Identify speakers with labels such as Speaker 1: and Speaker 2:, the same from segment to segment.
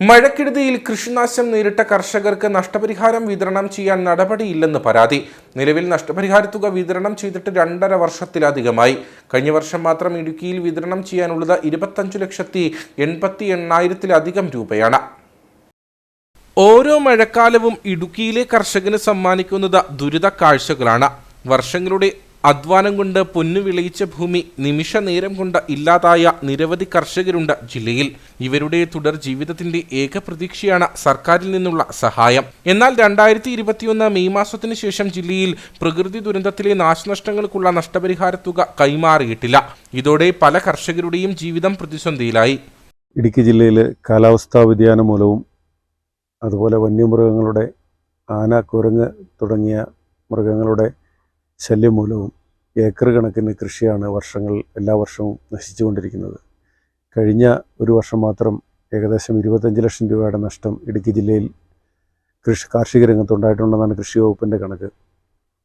Speaker 1: മഴക്കെടുതിയിൽ കൃഷിനാശം നേരിട്ട കർഷകർക്ക് നഷ്ടപരിഹാരം വിതരണം ചെയ്യാൻ നടപടിയില്ലെന്ന് പരാതി. നിലവിൽ നഷ്ടപരിഹാരത്തുക വിതരണം ചെയ്തിട്ട് രണ്ടര വർഷത്തിലധികമായി. കഴിഞ്ഞ വർഷം മാത്രം ഇടുക്കിയിൽ വിതരണം ചെയ്യാനുള്ളത് ഇരുപത്തഞ്ച് ലക്ഷത്തി എൺപത്തി എണ്ണായിരത്തിലധികം രൂപയാണ്. ഓരോ മഴക്കാലവും ഇടുക്കിയിലെ കർഷകന് സമ്മാനിക്കുന്നത് ദുരിത കാഴ്ചകളാണ്. വർഷങ്ങളുടെ അധ്വാനം കൊണ്ട് പൊന്നു വിളയിച്ച ഭൂമി നിമിഷ നേരം കൊണ്ട് ഇല്ലാതായ നിരവധി കർഷകരുണ്ട് ജില്ലയിൽ. ഇവരുടെ തുടർ ജീവിതത്തിന്റെ ഏക പ്രതീക്ഷയാണ് സർക്കാരിൽ നിന്നുള്ള സഹായം. എന്നാൽ രണ്ടായിരത്തി ഇരുപത്തിയൊന്ന് മെയ് മാസത്തിന് ശേഷം ജില്ലയിൽ പ്രകൃതി ദുരന്തത്തിലെ നാശനഷ്ടങ്ങൾക്കുള്ള നഷ്ടപരിഹാര തുക കൈമാറിയിട്ടില്ല. ഇതോടെ പല കർഷകരുടെയും ജീവിതം പ്രതിസന്ധിയിലായി.
Speaker 2: ഇടുക്കി ജില്ലയിലെ കാലാവസ്ഥാ വ്യതിയാനം മൂലവും അതുപോലെ വന്യമൃഗങ്ങളുടെ ആന കുരങ്ങ് തുടങ്ങിയ മൃഗങ്ങളുടെ ശല്യം മൂലവും ഏക്കർ കണക്കിന് കൃഷിയാണ് വർഷങ്ങൾ എല്ലാ വർഷവും നശിച്ചുകൊണ്ടിരിക്കുന്നത്. കഴിഞ്ഞ ഒരു വർഷം മാത്രം ഏകദേശം ഇരുപത്തഞ്ച് ലക്ഷം രൂപയുടെ നഷ്ടം ഇടുക്കി ജില്ലയിൽ കൃഷി കാർഷിക രംഗത്തുണ്ടായിട്ടുണ്ടെന്നാണ് കൃഷി വകുപ്പിന്റെ കണക്ക്.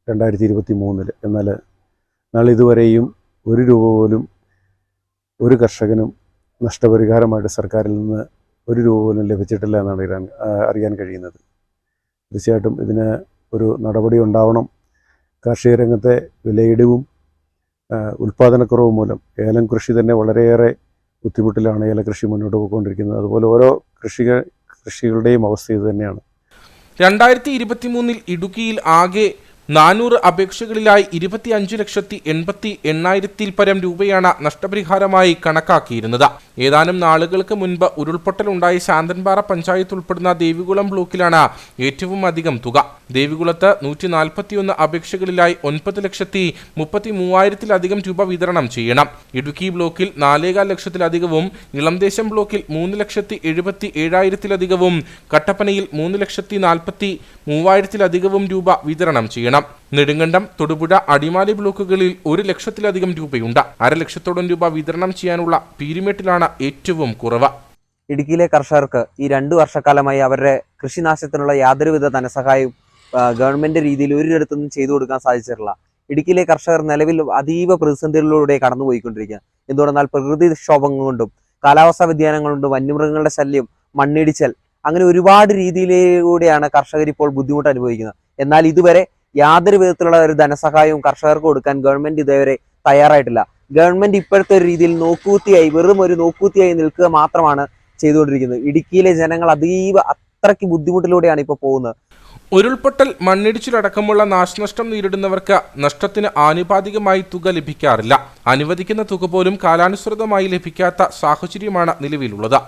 Speaker 2: രണ്ടായിരത്തി ഇരുപത്തി മൂന്നിൽ എന്നാൽ നാളിതുവരെയും ഒരു രൂപ പോലും ഒരു കർഷകനും നഷ്ടപരിഹാരമായിട്ട് സർക്കാരിൽ നിന്ന് ഒരു രൂപ പോലും ലഭിച്ചിട്ടില്ല എന്നാണ് അറിയാൻ കഴിയുന്നത്. തീർച്ചയായിട്ടും ഇതിന് ഒരു നടപടി ഉണ്ടാവണം. കാർഷിക രംഗത്തെ വിലയിടിവും ഉൽപ്പാദനക്കുറവ് മൂലം ഏലം കൃഷി തന്നെ വളരെയേറെ ബുദ്ധിമുട്ടിലാണ് ഏലകൃഷി മുന്നോട്ട് പോയിക്കൊണ്ടിരിക്കുന്നത്. അതുപോലെ ഓരോ കൃഷിക കൃഷികളുടെയും അവസ്ഥ ഇത് തന്നെയാണ്.
Speaker 1: രണ്ടായിരത്തി ഇരുപത്തി മൂന്നിൽ ഇടുക്കിയിൽ ആകെ നാനൂറ് അപേക്ഷകളിലായി ഇരുപത്തി അഞ്ച് ലക്ഷത്തി എൺപത്തി എണ്ണായിരത്തിൽ പരം രൂപയാണ് നഷ്ടപരിഹാരമായി കണക്കാക്കിയിരുന്നത്. ഏതാനും നാളുകൾക്ക് മുൻപ് ഉരുൾപൊട്ടലുണ്ടായ ശാന്തൻപാറ പഞ്ചായത്ത് ഉൾപ്പെടുന്ന ദേവികുളം ബ്ലോക്കിലാണ് ഏറ്റവും അധികം തുക. ദേവികുളത്ത് നൂറ്റി നാൽപ്പത്തിയൊന്ന് അപേക്ഷകളിലായി ഒൻപത് ലക്ഷത്തി മുപ്പത്തി മൂവായിരത്തിലധികം രൂപ വിതരണം ചെയ്യണം. ഇടുക്കി ബ്ലോക്കിൽ നാലേകാൽ ലക്ഷത്തിലധികവും ഇളംദേശം ബ്ലോക്കിൽ മൂന്ന് ലക്ഷത്തി എഴുപത്തി ഏഴായിരത്തിലധികവും കട്ടപ്പനയിൽ മൂന്ന് ലക്ഷത്തി നാൽപ്പത്തി മൂവായിരത്തിലധികവും രൂപ വിതരണം ചെയ്യണം. നെടുങ്കണ്ടം തൊടുപുഴ അടിമാലി ബ്ലോക്കുകളിൽ ഒരു ലക്ഷത്തിലധികം രൂപയുണ്ട്. അരലക്ഷത്തോളം രൂപ വിതരണം ചെയ്യാനുള്ള പീരിമേട്ടിലാണ് ഏറ്റവും കുറവ്.
Speaker 3: ഇടുക്കിയിലെ കർഷകർക്ക് ഈ രണ്ടു വർഷക്കാലമായി അവരുടെ കൃഷിനാശത്തിനുള്ള യാതൊരുവിധ ധനസഹായവും ഗവൺമെന്റ് രീതിയിൽ ഒരിടത്തുനിന്നും ചെയ്തു കൊടുക്കാൻ സാധിച്ചിട്ടില്ല. ഇടുക്കിയിലെ കർഷകർ നിലവിൽ അതീവ പ്രതിസന്ധികളിലൂടെ കടന്നുപോയിക്കൊണ്ടിരിക്കുക എന്തുകൊണ്ടെന്നാൽ പ്രകൃതി ക്ഷോഭങ്ങൾ കൊണ്ടും കാലാവസ്ഥാ വ്യതിയാനങ്ങൾ കൊണ്ടും വന്യമൃഗങ്ങളുടെ ശല്യം മണ്ണിടിച്ചൽ അങ്ങനെ ഒരുപാട് രീതിയിലൂടെയാണ് കർഷകർ ഇപ്പോൾ ബുദ്ധിമുട്ട് അനുഭവിക്കുന്നത്. എന്നാൽ ഇതുവരെ യാതൊരു വിധത്തിലുള്ള ഒരു ധനസഹായവും കർഷകർക്ക് കൊടുക്കാൻ ഗവൺമെന്റ് ഇതുവരെ തയ്യാറായിട്ടില്ല. ഗവൺമെന്റ് ഇപ്പോഴത്തെ ഒരു രീതിയിൽ നോക്കൂത്തിയായി വെറും ഒരു നോക്കൂത്തിയായി നിൽക്കുക മാത്രമാണ് ചെയ്തുകൊണ്ടിരിക്കുന്നത്. ഇടുക്കിയിലെ ജനങ്ങൾ അതീവ അത്രയ്ക്ക് ബുദ്ധിമുട്ടിലൂടെയാണ് ഇപ്പോൾ പോകുന്നത്.
Speaker 1: ഉരുൾപൊട്ടൽ മണ്ണിടിച്ചിലടക്കമുള്ള നാശനഷ്ടം നേരിടുന്നവർക്ക് നഷ്ടത്തിന് ആനുപാതികമായി തുക ലഭിക്കാറില്ല. അനുവദിക്കുന്ന തുക പോലും കാലാനുസൃതമായി ലഭിക്കാത്ത സാഹചര്യമാണ് നിലവിലുള്ളത്.